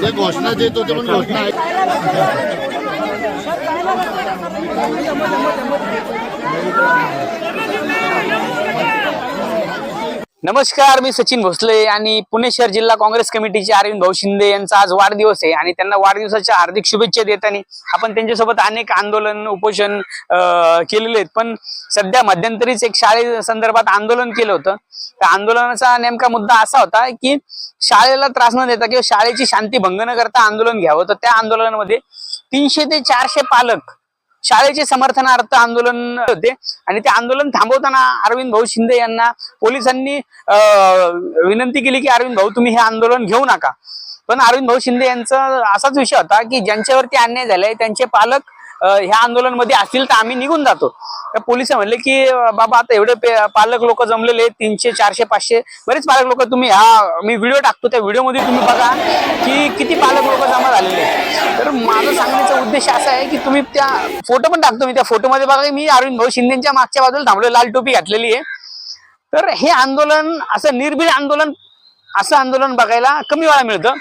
ते घोषणा देत होते पण घोषणा आहे. नमस्कार मी सचिन भोसले आणि पुणे शहर जिल्हा काँग्रेस कमिटीचे अरविंद भाऊ शिंदे यांचा आज वाढदिवस आहे आणि त्यांना वाढदिवसाच्या हार्दिक शुभेच्छा देताना आपण त्यांच्यासोबत अनेक आंदोलन उपोषण केलेले आहेत. पण सध्या मध्यंतरीच एक शाळे संदर्भात आंदोलन केलं होतं. त्या आंदोलनाचा नेमका मुद्दा असा होता की शाळेला त्रास न देता किंवा शाळेची शांती भंग न करता आंदोलन घ्यावं. तर त्या आंदोलनामध्ये तीनशे ते चारशे पालक शाळेचे समर्थनार्थ आंदोलन होते. आणि ते आंदोलन थांबवताना अरविंद भाऊ शिंदे यांना पोलिसांनी विनंती केली की अरविंद भाऊ तुम्ही हे आंदोलन घेऊ नका. पण अरविंद भाऊ शिंदे यांचा असाच विषय होता की ज्यांच्यावरती अन्याय झालाय त्यांचे पालक ह्या आंदोलनमध्ये असतील तर आम्ही निघून जातो. तर पोलीस म्हणले की बाबा आता एवढे पालक लोक जमलेले तीनशे चारशे पाचशे. बरेच पालक लोक तुम्ही हा मी व्हिडिओ टाकतो त्या व्हिडिओमध्ये तुम्ही बघा की किती पालक लोक जमा झालेले तर माझं सांगण्याचा उद्देश असा आहे की तुम्ही त्या फोटो पण टाकतो मी त्या फोटोमध्ये बघा मी अरविंद भाऊ शिंदेच्या मागच्या बाजूला थांबलो लाल टोपी घातलेली आहे. तर हे आंदोलन असं निर्भीड आंदोलन असं आंदोलन बघायला कमी वेळा मिळतं.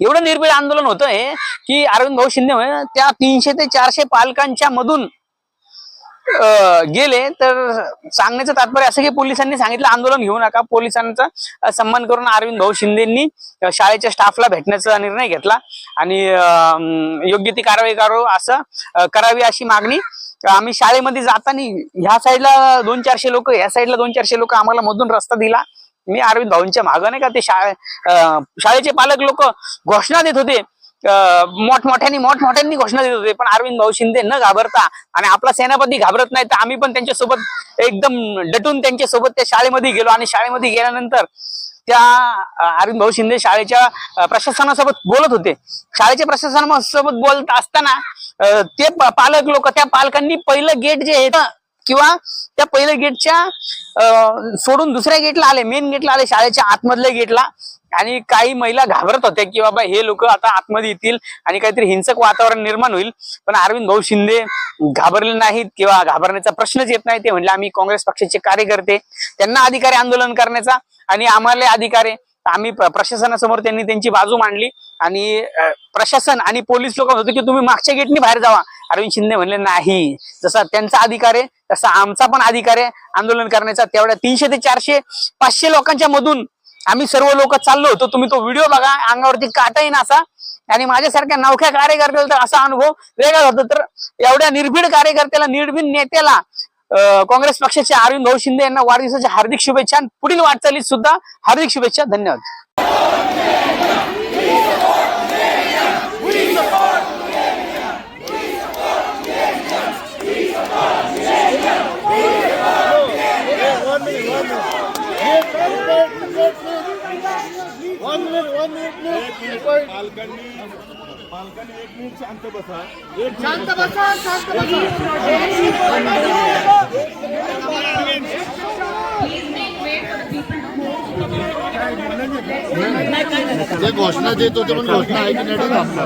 एवढं निर्भीड आंदोलन होतं हे की अरविंद भाऊ शिंदे त्या तीनशे ते चारशे पालकांच्या मधून अं, गेले तर सांगण्याचं तात्पर्य असं की पोलिसांनी सांगितलं आंदोलन घेऊ नका. पोलिसांचा सन्मान करून अरविंद भाऊ शिंदेंनी शाळेच्या स्टाफला भेटण्याचा निर्णय घेतला आणि अं, योग्य ती कारवाई करू असं करावी अशी मागणी. आम्ही शाळेमध्ये जाताना ह्या साईडला दोन चारशे लोक ह्या साईडला दोन चारशे लोक आम्हाला मधून रस्ता दिला. मी अरविंद भाऊंच्या मागं नाही का ते शाळे शाळेचे पालक लोक घोषणा देत होते. मोठमोठ्यांनी मोठमोठ्यांनी घोषणा देत होते पण अरविंद भाऊ शिंदे न घाबरता आणि आपला सेनापती घाबरत नाही तर आम्ही पण त्यांच्यासोबत एकदम डटून त्यांच्यासोबत त्या शाळेमध्ये गेलो आणि शाळेमध्ये गेल्यानंतर त्या अरविंद भाऊ शिंदे शाळेच्या प्रशासनासोबत बोलत होते. शाळेच्या प्रशासनासोबत बोलत असताना ते पालक लोक त्या पालकांनी पहिलं गेट जे आहे ना, किंवा त्या पहिल्या गेटच्या सोडून दुसऱ्या गेटला आले मेन गेटला आले शाळेच्या आतमधल्या गेटला. आणि काही महिला घाबरत होत्या की बाबा हे लोक आता आतमध्ये येतील आणि काहीतरी हिंसक वातावरण निर्माण होईल. पण अरविंद भाऊ शिंदे घाबरले नाहीत किंवा घाबरण्याचा प्रश्नच येत नाही. ते म्हणले आम्ही काँग्रेस पक्षाचे कार्यकर्ते. त्यांना अधिकारी आंदोलन करण्याचा आणि आम्हाला अधिकारी आम्ही प्रशासनासमोर त्यांनी त्यांची बाजू मांडली आणि प्रशासन आणि पोलीस लोक होते की तुम्ही मागच्या गेटनी बाहेर जावा. अरविंद शिंदे म्हणले नाही. जसा त्यांचा अधिकार आहे तसा आमचा पण अधिकार आहे. आंदोलन करण्याचा तेवढ्या तीनशे ते चारशे पाचशे लोकांच्या मधून आम्ही सर्व लोक चाललो होतो. तुम्ही तो व्हिडिओ बघा अंगावरती काटा येईन असा आणि माझ्यासारख्या नवख्या कार्यकर्त्याला तर असा अनुभव वेगळा होता. तर एवढ्या निर्भीड कार्यकर्त्याला निर्भीड नेत्याला काँग्रेस पक्षाचे अरविंद भाऊ शिंदे यांना वाढदिवसाच्या हार्दिक शुभेच्छा आणि पुढील वाटचालीत सुद्धा हार्दिक शुभेच्छा धन्यवाद. पालकांनी पालकांनी एक मिनिट शांत बसा. एक शांत बसा शांत जे घोषणा देत होते पण घोषणा ऐकण्यासाठी थांबला